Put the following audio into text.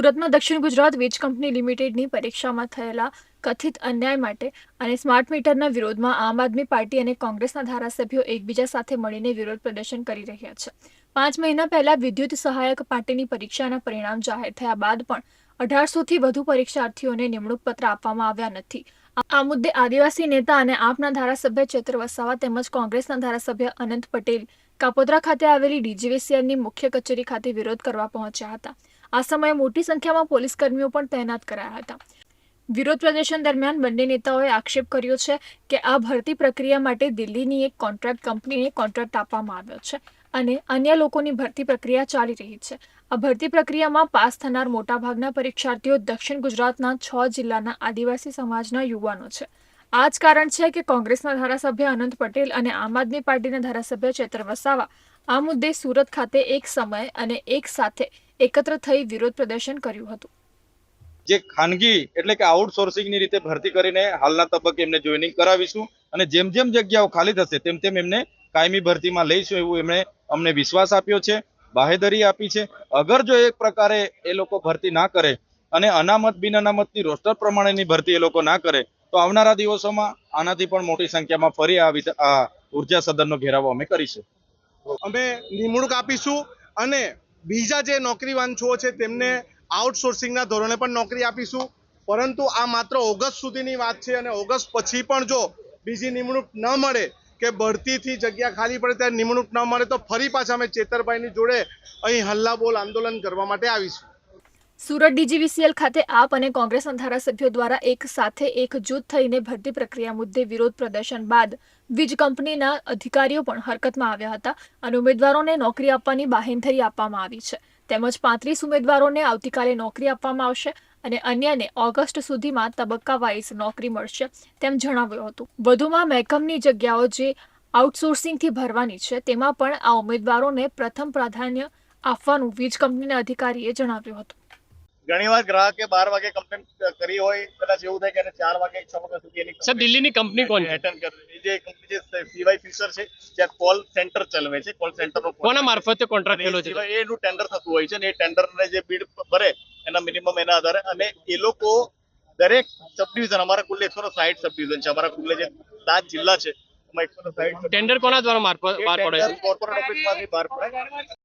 સુરતમાં દક્ષિણ ગુજરાત વીજ કંપની લિમિટેડની પરીક્ષામાં થયેલા કથિત અન્યાય માટે અને સ્માર્ટ મીટરના વિરોધમાં આમ આદમી પાર્ટી અને કોંગ્રેસના ધારાસભ્યો એકબીજા સાથે મળીને વિરોધ પ્રદર્શન કરી રહ્યા છે. પાંચ મહિના પહેલા વિદ્યુત સહાયક પાર્ટીની પરીક્ષાના પરિણામ જાહેર થયા બાદ પણ અઢારસોથી વધુ પરીક્ષાર્થીઓને નિમણૂક પત્ર આપવામાં આવ્યા નથી. આ મુદ્દે આદિવાસી નેતા અને આપના ધારાસભ્ય ચેતર વસાવા તેમજ કોંગ્રેસના ધારાસભ્ય અનંત પટેલ કાપોદ્રા ખાતે આવેલી ડીજીવીસીએલની મુખ્ય કચેરી ખાતે વિરોધ કરવા પહોંચ્યા હતા. આ સમયે મોટી સંખ્યામાં પોલીસ કર્મીઓ પણ તૈનાત કરાયા હતા. વિરોધ પ્રદર્શન દરમિયાન બંને નેતાઓએ આક્ષેપ કર્યો છે કે આ ભરતી પ્રક્રિયા માટે દિલ્હીની એક કોન્ટ્રાક્ટ કંપનીને કોન્ટ્રાક્ટ આપવામાં આવ્યો છે અને અન્ય લોકોની ભરતી પ્રક્રિયા ચાલી રહી છે. આ ભરતી પ્રક્રિયામાં પાસ થનાર મોટાભાગના પરીક્ષાર્થીઓ દક્ષિણ ગુજરાતના છ જિલ્લાના આદિવાસી સમાજના યુવાનો છે. આ જ કારણ છે કે કોંગ્રેસના ધારાસભ્ય અનંત પટેલ અને આમ આદમી પાર્ટીના ધારાસભ્ય ચેતર વસાવા આ મુદ્દે સુરત ખાતે એક સમય અને એક સાથે એકત્ર થઈ વિરોધ પ્રદર્શન કર્યું હતું. જે ખાનગી એટલે કે આઉટસોર્સિંગની રીતે ભરતી કરીને હાલના તબક્કે એમને જોઈનિંગ કરાવીશું અને જેમ જેમ જગ્યાઓ ખાલી થશે તેમ તેમ એમને કાયમી ભરતીમાં લઈશું એવું એમણે અમને વિશ્વાસ આપ્યો છે બાહેધરી આપી છે. અગર જો એક પ્રકારે એ લોકો ભરતી ના કરે અને અનામત બિન અનામતની રોસ્ટર પ્રમાણેની ભરતી એ લોકો ના કરે તો આવનારા દિવસોમાં આનાથી પણ મોટી સંખ્યામાં ફરી આ આ ઊર્જા સદનનો ઘેરાવો અમે કરીશું. અમે નિમણૂક આપીશું અને બીજા જે નોકરીવાંછુઓ છે તેમને આઉટસોર્સિંગના ધોરણે પણ નોકરી આપીશું. પરંતુ આ માત્ર ઓગસ્ટ સુધીની વાત છે અને ઓગસ્ટ પછી પણ જો બીજી નિમણૂક ન મળે કે ભરતીથી જગ્યા ખાલી પડે, ત્યારે નિમણૂક ન મળે, તો ફરી પાછા અમે ચેતરભાઈની જોડે અહીં હલ્લાબોલ આંદોલન કરવા માટે આવીશું. સુરત ડીજીવીસીએલ ખાતે આપ અને કોંગ્રેસના ધારાસભ્યો દ્વારા એક સાથે એક જૂથ થઈને ભરતી પ્રક્રિયા મુદ્દે વિરોધ પ્રદર્શન બાદ વીજ કંપનીના અધિકારીઓ પણ હરકતમાં આવ્યા હતા અને ઉમેદવારોને નોકરી આપવાની બાહેંધરી આપવામાં આવી છે. તેમજ પાંત્રીસ ઉમેદવારોને આવતીકાલે નોકરી આપવામાં આવશે અને અન્યને ઓગસ્ટ સુધીમાં તબક્કા વાઇઝ નોકરી મળશે તેમ જણાવ્યું હતું. વધુમાં મહેકમની જગ્યાઓ જે આઉટસોર્સિંગથી ભરવાની છે તેમાં પણ આ ઉમેદવારોને પ્રથમ પ્રાધાન્ય આપવાનું વીજ કંપનીના અધિકારીએ જણાવ્યું હતું. ઘણીવાર ગ્રાહકે બાર વાગે કમ્પ્લેન કરી હોય કદાચ એવું થાય કે એને ચાર વાગે છ વાગ્યા સુધી એની સર દિલ્હીની કંપની કોણ છે? એટેન્ડ કરે. જે કંપની છે સીવાય ફિશર છે ત્યાં કોલ સેન્ટર ચલાવે છે. કોલ સેન્ટર કોના મારફતે કોન્ટ્રાક્ટ થયેલો છે? એનું ટેન્ડર થતું હોય છે ને એ ટેન્ડર ને જે બીડ ભરે એના મિનિમમ એના આધારે. અને એ લોકો દરેક સબ ડિવિઝન અમારા કુલ એકસો ને સબ ડિવિઝન છે. અમારા કુલ જે સાત જિલ્લા છે ટેન્ડર કોના દ્વારા મારફત બહાર પડે કોર્પોરેટ ઓફિસમાંથી બહાર પડે.